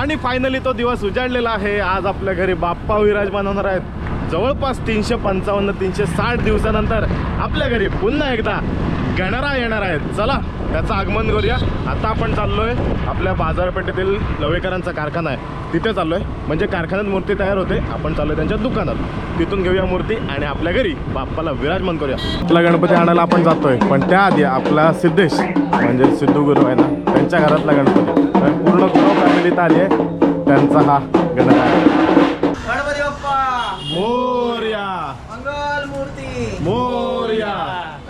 आणि फायनली तो दिवस उजाडलेला आहे. आज आपल्या घरी बाप्पा विराजमान होणार आहेत. जवळपास तीनशे पंचावन्न तीनशे साठ दिवसानंतर आपल्या घरी पुन्हा एकदा गणरा येणार आहेत. चला त्याचं आगमन करूया. आता आपण चाललोय आपल्या बाजारपेठेतील लवेकरांचा कारखाना आहे. तिथे चाललोय. म्हणजे कारखान्यात मूर्ती तयार होते. आपण चाललोय त्यांच्या दुकानात. तिथून घेऊया मूर्ती आणि आपल्या घरी बाप्पाला विराजमान करूया. आपला गणपती आणायला आपण जातोय. पण त्याआधी आपला सिद्धेश म्हणजे सिद्धू गुरु आहे ना त्यांच्या घरातला गणपती. पूर्ण फॅमिलीत आली आहे. त्यांचा हा गणपती गणपती बाप्पा! मोर्या. मंगल मूर्ती. मोर्या.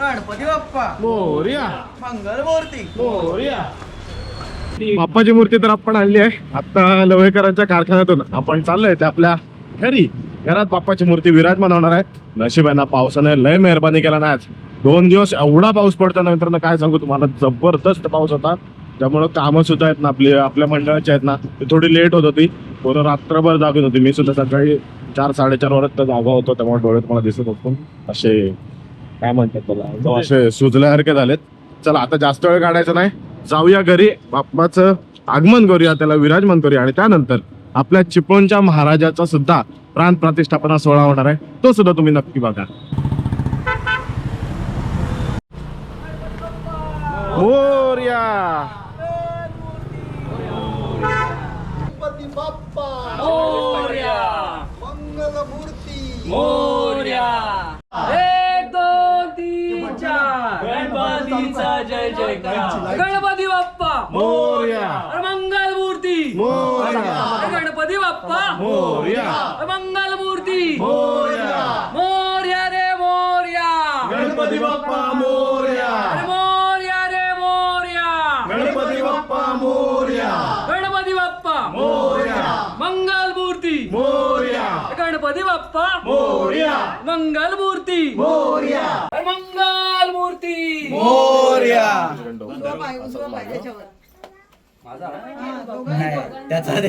गणपती बाप्पा. मोर्या. मंगल मूर्ती. मोर्या. बाप्पाची मूर्ती तर आपण आणली आहे. आता लवेकरांच्या कारखान्यातून आपण चाललोय ते आपल्या घरी. घरात बाप्पाची मूर्ती विराजमान होणार आहे. नशिबाना पावसाने लय मेहरबानी केला नाही आज. दोन दिवस एवढा पाऊस पडतो ना मित्रांनो काय सांगू तुम्हाला? जबरदस्त पाऊस होता. त्यामुळं कामं सुद्धा आहेत ना आपली आपल्या मंडळाची आहेत ना ती थोडी लेट होत होती. पूर्ण रात्रभर जागत होती. मी सुद्धा सकाळी चार साडेचार वरच तर जागा होतो त्यामुळे डोळ्यात मला दिसत होतो. असे काय म्हणतात त्याला असे सुजल्यासारखे झालेत. चला आता जास्त वेळ काढायचा नाही. जाऊया घरी. बाप्पाचं आगमन करूया त्याला विराजमान करूया. आणि त्यानंतर आपल्या चिपळूणच्या महाराजाचा सुद्धा प्राण प्रतिष्ठापना सोहळा होणार आहे. तो सुद्धा तुम्ही नक्की बघा. मोर्या! गणपती बाप्पा. मोर्या. मंगल मूर्ती मोर्या. एक दोन तीन चार. गणपतीचा जय जयकार. गणपती बाप्पा. मोर्या. मंगल मूर्ती मोर्या. गणपती बाप्पा. मोर्या. मंगल मूर्ती बाप्पा. मोर्या. मंगल मूर्ती मोर्या. मंगल मूर्ती मोर्या त्याचा दे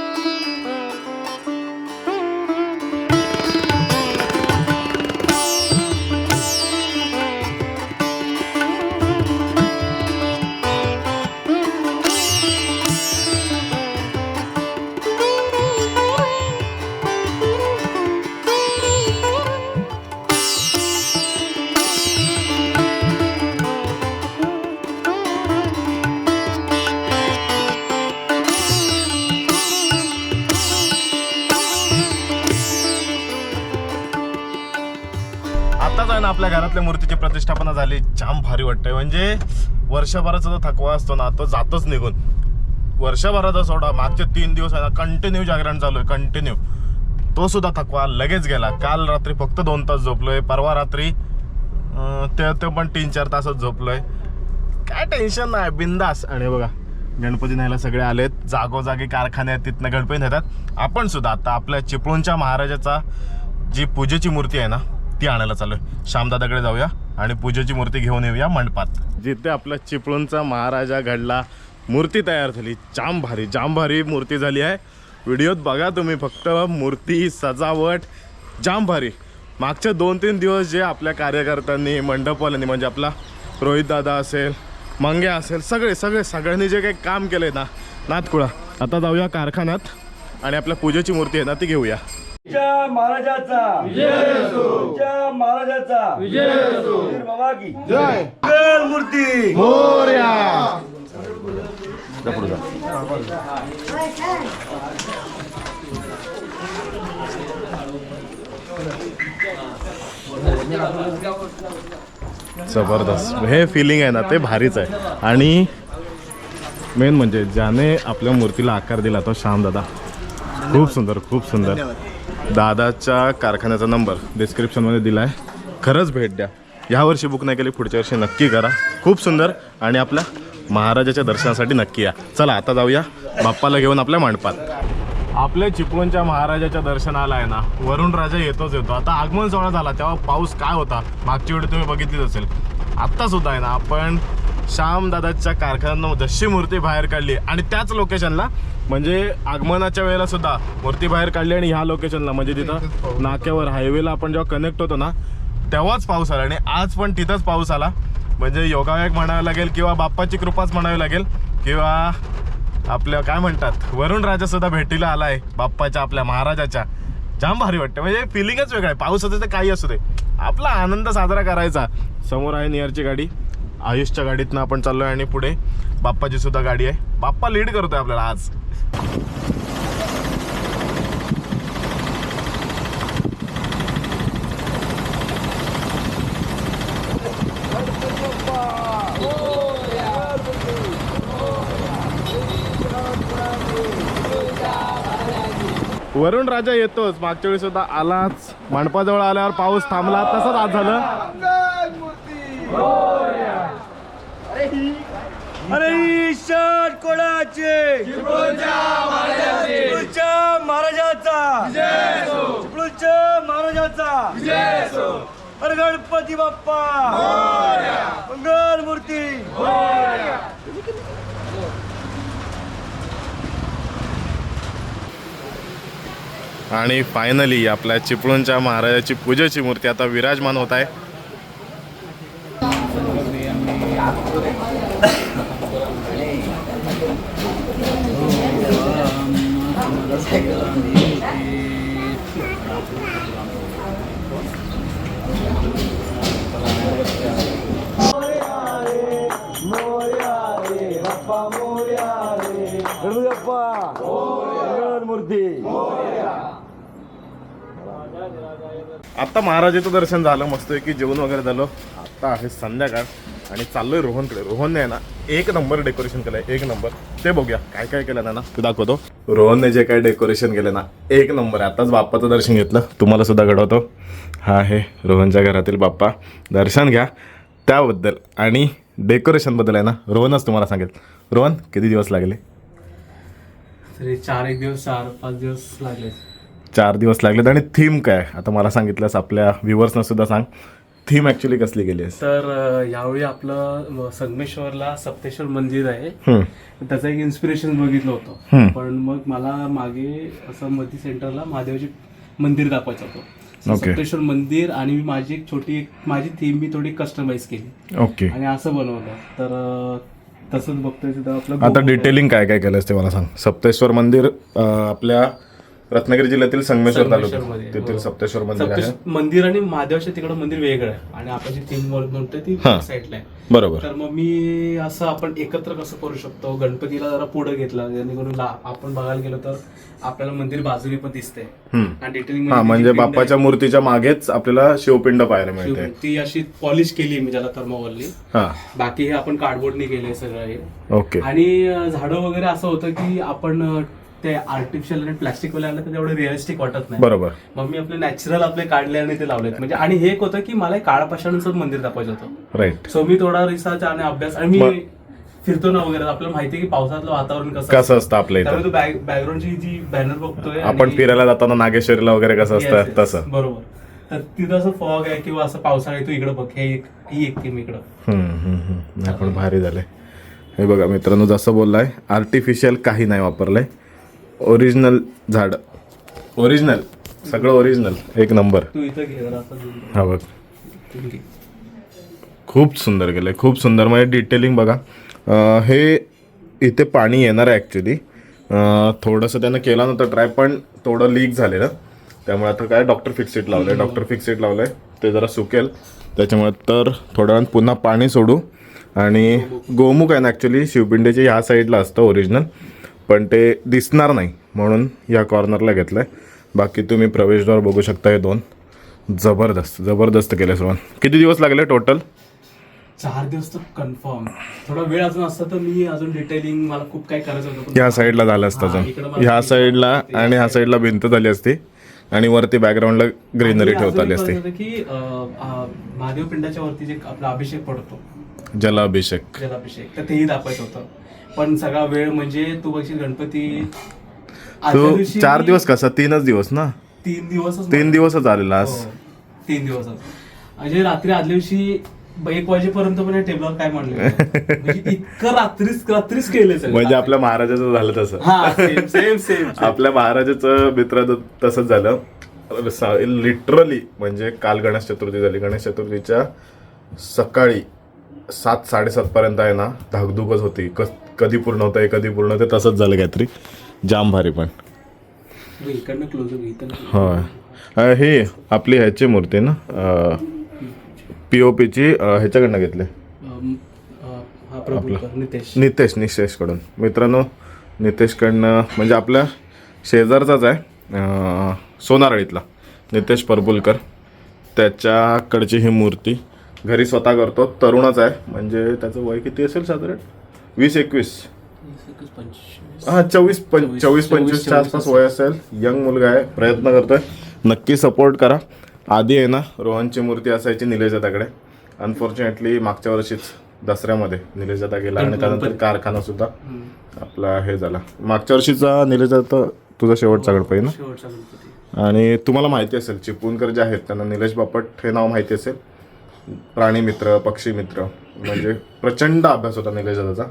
आपल्या मूर्तीची प्रतिष्ठापना झाली. जाम भारी वाटतंय. म्हणजे वर्षभराचा जो थकवा असतो ना तो जातोच निघून. वर्षभराचा सोडा मागचे तीन दिवस आहे ना कंटिन्यू जागरण चालू आहे कंटिन्यू तो सुद्धा थकवा लगेच गेला. काल रात्री फक्त दोन तास झोपलोय परवा रात्री ते ते पण तीन चार तासच झोपलोय. काय टेन्शन नाही बिंदास. आणि बघा गणपती न्यायला सगळे आलेत. जागोजागी कारखाने आहेत तिथनं गणपती नेतात. आपण सुद्धा आता आपल्या चिपळूणच्या महाराजाचा जी पूजेची मूर्ती आहे ना ती आणायला चालू आहे श्यामदादाकडे जाऊया आणि पूजेची मूर्ती घेऊन येऊया मंडपात. जिथे आपला चिपळूणचा महाराजा घडला मूर्ती तयार झाली. जाम भारी जाम भारी मूर्ती झाली आहे. व्हिडिओत बघा तुम्ही फक्त मूर्ती सजावट जाम भारी मागच्या दोन तीन दिवस जे आपल्या कार्यकर्त्यांनी मंडपवाल्यांनी म्हणजे आपला रोहितदादा असेल मंग्या असेल सगळे सगळे सगळ्यांनी जे काही काम केलं आहे ना नाथकुळा आता जाऊया कारखान्यात आणि आपल्या पूजेची मूर्ती आहे ना ती घेऊया. जय महाराजाचा. जय महाराजाचा. विजय असो बाबा की जय मंगल मूर्ती. मोर्या. जबरदस्त. हे फिलिंग आहे ना ते भारीच आहे. आणि मेन म्हणजे ज्याने आपल्या मूर्तीला आकार दिला तो श्याम दादा खूप सुंदर खूप सुंदर. दादाच्या कारखान्याचा नंबर डिस्क्रिप्शनमध्ये दिला आहे खरंच भेट द्या. यावर्षी बुक नाही केली पुढच्या वर्षी नक्की करा. खूप सुंदर आणि आपल्या महाराजाच्या दर्शनासाठी नक्की या. चला आता जाऊया बाप्पाला घेऊन आपल्या मांडपात. आपल्या चिपळूणच्या महाराजाच्या दर्शनाला आहे ना वरुण राजा येतोच येतो. आता आगमन सोहळा झाला तेव्हा पाऊस काय होता? मागची वेळी तुम्ही बघितलीच असेल. आत्ता सुद्धा आहे ना आपण श्याम दादाच्या कारखान्यात जशी मूर्ती बाहेर काढली आणि त्याच लोकेशनला म्हणजे आगमनाच्या वेळेला सुद्धा मूर्ती बाहेर काढली आणि ह्या लोकेशनला म्हणजे तिथं नाक्यावर हायवेला आपण जेव्हा कनेक्ट होतो ना तेव्हाच पाऊस आला आणि आज पण तिथंच पाऊस आला. म्हणजे योगायोग म्हणावं लागेल किंवा बाप्पाची कृपाच म्हणावी लागेल किंवा आपल्या काय म्हणतात वरुण राजा सुद्धा भेटीला आलाय बाप्पाच्या आपल्या महाराजाच्या. जाम भारी वाटतं. म्हणजे फिलिंगच वेगळं आहे. पाऊस होते तर काही असू दे. आपला आनंद साजरा करायचा. समोर आहे नियरची गाडी. आयुषच्या गाडीतनं आपण चाललोय आणि पुढे बाप्पाची सुद्धा गाडी आहे. बाप्पा लीड करतोय आपल्याला आज. वरुण राजा येतोच. मागच्या वेळी सुद्धा आलाच. मंडपाजवळ आल्यावर पाऊस थांबला. तसंच आज झालं. अरे ईशान कोणाचे? चिपळूणच्या महाराजाचा. चिपळूणच्या महाराजाचा. अरे गणपती बाप्पा. मंगल मूर्ती आणि फायनली आपल्या चिपळूणच्या महाराजाची पूजेची मूर्ती आता विराजमान होत आहे. आता महाराजाचं दर्शन झालं मस्त की जेवण वगैरे झालं. आता आहे संध्याकाळ आणि चाललोय रोहनकडे. रोहनने आहे ना एक नंबर डेकोरेशन केलंय एक नंबर. ते बघूया. काय काय केलं ना ते दाखवतो. रोहनने जे काय डेकोरेशन केलं ना एक नंबर आहे. आताच बाप्पाचं दर्शन घेतलं. तुम्हाला सुद्धा घडवतो. हा आहे रोहनच्या घरातील बाप्पा. दर्शन घ्या. त्याबद्दल आणि डेकोरेशनबद्दल आहे ना रोहनच तुम्हाला सांगेल. रोहन किती दिवस लागले? तरी चार एक दिवस चार पाच दिवस लागले. चार दिवस लागलेत. आणि थीम काय आता मला सांगितलंस आपल्या व्ह्युअर्सना सुद्धा सांग. थीम ऍक्च्युली कसली गेली आहे तर अं, यावेळी आपलं संगमेश्वरला सप्तेश्वर मंदिर आहे हम्म. त्याचं एक इन्स्पिरेशन बघितलं. होतं पण मग मला मागे असं मधी सेंटरला महादेवाचे मंदिर दाखवायचं होतं Okay. सप्तेश्वर मंदिर आणि मी माझी एक छोटी एक माझी थीम मी थोडी कस्टमाइज केली ओके आणि असं बनवलं तर अं, तसंच बघतोय तिथं आपलं आता. डिटेलिंग काय काय केलंस ते मला सांग सप्तेश्वर मंदिर अं, आपल्या रत्नागिरी जिल्ह्यातील संगमेश्वर तालुक्यात. संगमेश्वरमध्ये, तेथील हो. सप्तेश्वर मंदिर आहे. मंदिर आणि महादेवाच्या तिकडं मंदिर वेगळं आहे. आणि आपण जी थीम म्हणतोय ती हा. साईडला आहे. बरोबर. तर मग मी असं आपण एकत्र कसं करू शकतो? गणपतीला जरा पुढे घेतला जेणेकरून ला- आपण बघायला गेलो तर आपल्याला मंदिर बाजूने पण दिसते हम्म. आणि डिटेलिंग हा म्हणजे बाप्पाच्या मूर्तीच्या मागेच आपल्याला शिवपिंड पाहायला मिळते ती अशी पॉलिश केली मी त्याला थर्मोवलनी हा. बाकी हे आपण कार्डबोर्डनी केले सगळं हे. ओके. आणि अं, झाडं वगैरे असं होतं की आपण ते आर्टिफिशियल आणि प्लास्टिक वाले आणलं तर तेवढं रिअलिस्टिक वाटत नाही. बरोबर. मग मी आपले नॅचरल आपले काढले आणि ते लावलेत. म्हणजे आणि हे एक होतं की मला एक काळा पाषाणचं मंदिर दाखवायचं होतं. राईट सो मी थोडा रिसर्च आणि अभ्यास आणि मी फिरतो ना वगैरे. आपल्याला माहिती की पावसातलं वातावरण कसं कसं असतं आपल्या इथं? तो बॅकग्राऊंडची जी बॅनर बघतोय आपण फिरायला जाताना नागेश्वरीला वगैरे कसं असतं? तसं. बरोबर. तर तिथं असं फॉग आहे किंवा असं पावसाळा आहे तू इकडे बघ हे एक ही एक इकडं. हम्म, हम्म, हम्म. नाही, पण भारी झालंय. हे बघा मित्रांनो जसं बोललाय आर्टिफिशियल काही नाही वापरलंय. ओरिजिनल झाड. ओरिजिनल सगळं ओरिजिनल एक नंबर तू इथं असं हा बघ. खूप सुंदर केलंय खूप सुंदर. म्हणजे डिटेलिंग बघा. अं, हे इथे पाणी येणार आहे ॲक्च्युली थोडंसं त्यानं केलं नव्हतं ट्राय पण थोडं लीक झालेलं. त्यामुळे आता काय डॉक्टर फिक्सिट लावलंय डॉक्टर फिक्सिट लावलंय. ते जरा सुकेल. त्याच्यामुळे तर थोड्या वेळात पुन्हा पाणी सोडू. आणि गोमुख. आहे ना ॲक्च्युली शिवपिंडीचे ह्या साईडला असतं ओरिजिनल पण ते दिसणार नाही म्हणून या कॉर्नरला घेतलं आहे बाकी तुम्ही प्रवेशद्वार बघू शकता हे दोन. जबरदस्त जबरदस्त केलं सर्व किती दिवस लागले टोटल चार दिवस तर कन्फर्म थोडा वेळ अजून असता तर मी अजून डिटेलिंग मला खूप काय करायचं होतं ह्या साईडला झालं असतं अजून. ह्या साईडला आणि ह्या साईडला भिंत झाली असती. आणि वरती बॅकग्राऊंडला ग्रीनरी ठेवता आली असती. की महादेव पिंडाच्या वरती जे आपला अभिषेक पडतो. जलाभिषेक. जलाभिषेक. तर तेही दाखवायचं होतं. पण सगळा वेळ म्हणजे तू बघशील गणपती आदल्या तो दिवशी चार दिवस कसा? तीनच दिवस ना? तीन दिवसच तीन दिवसच आलेला आज. हो, तीन दिवसच. म्हणजे रात्री आदल्या दिवशी एक वाजेपर्यंत पण या टेबलावर काय मांडलं म्हणजे इतकं रात्रीच रात्रीच केलं सगळं. म्हणजे आपल्या महाराजाचं झालं तसं. हा सेम सेम सेम आपल्या महाराजाचं मित्र तसंच झालं. लिटरली म्हणजे काल गणेश चतुर्थी झाली. गणेश चतुर्थीच्या सकाळी सात साडेसात पर्यंत आहे ना धाकधुकच होती. कस कधी पूर्ण होतंय कधी पूर्ण होते तसंच झालं काहीतरी. जाम भारी पण. इकडनं क्लोज अं, हे आपली ह्याची मूर्ती ना पी ओ पीची ह्याच्याकडनं घेतली. हा प्रभूकर नितेश. नितेश नितेशकडून. मित्रांनो नितेशकडनं म्हणजे आपल्या शेजारचाच आहे सोनारळीतला नितेश परपुलकर त्याच्याकडची ही मूर्ती. घरी स्वतः करतो. तरुणच आहे. म्हणजे त्याचं वय किती असेल साधारण? वीस एकवीस. हा चोवीस पं चोवीस- चोवीस चोवीस- पंचवीसच्या आसपास वय असेल. यंग मुलगा आहे. प्रयत्न करतोय. नक्की सपोर्ट करा. आधी आहे ना रोहनची मूर्ती असायची निलेश दादाकडे अनफॉर्च्युनेटली मागच्या वर्षीच दसऱ्यामध्ये निलेश दादा गेला आणि त्यानंतर कारखाना सुद्धा आपला हे झाला. मागच्या वर्षीचा निलेश दादा तुझा शेवटचा गणपती ना? आणि तुम्हाला माहिती असेल चिपळूणकर जे आहेत त्यांना निलेश बापट हे नाव माहिती असेल. प्राणी मित्र म्हणजे प्रचंड अभ्यास होता निलेश दादाचा.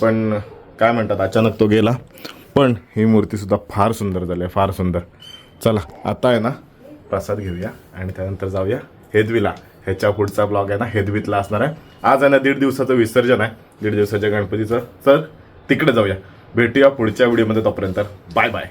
पण काय म्हणतात अचानक तो गेला. पण ही मूर्तीसुद्धा फार सुंदर झाली आहे फार सुंदर. चला आता आहे ना प्रसाद घेऊया आणि त्यानंतर जाऊया हेदवीला. ह्याच्या पुढचा ब्लॉग आहे ना हेदवीतला असणार आहे. आज आहे ना दीड दिवसाचं विसर्जन आहे. दीड दिवसाच्या गणपतीचं. तर तिकडे जाऊया. भेटूया पुढच्या व्हिडिओमध्ये तोपर्यंत. Bye bye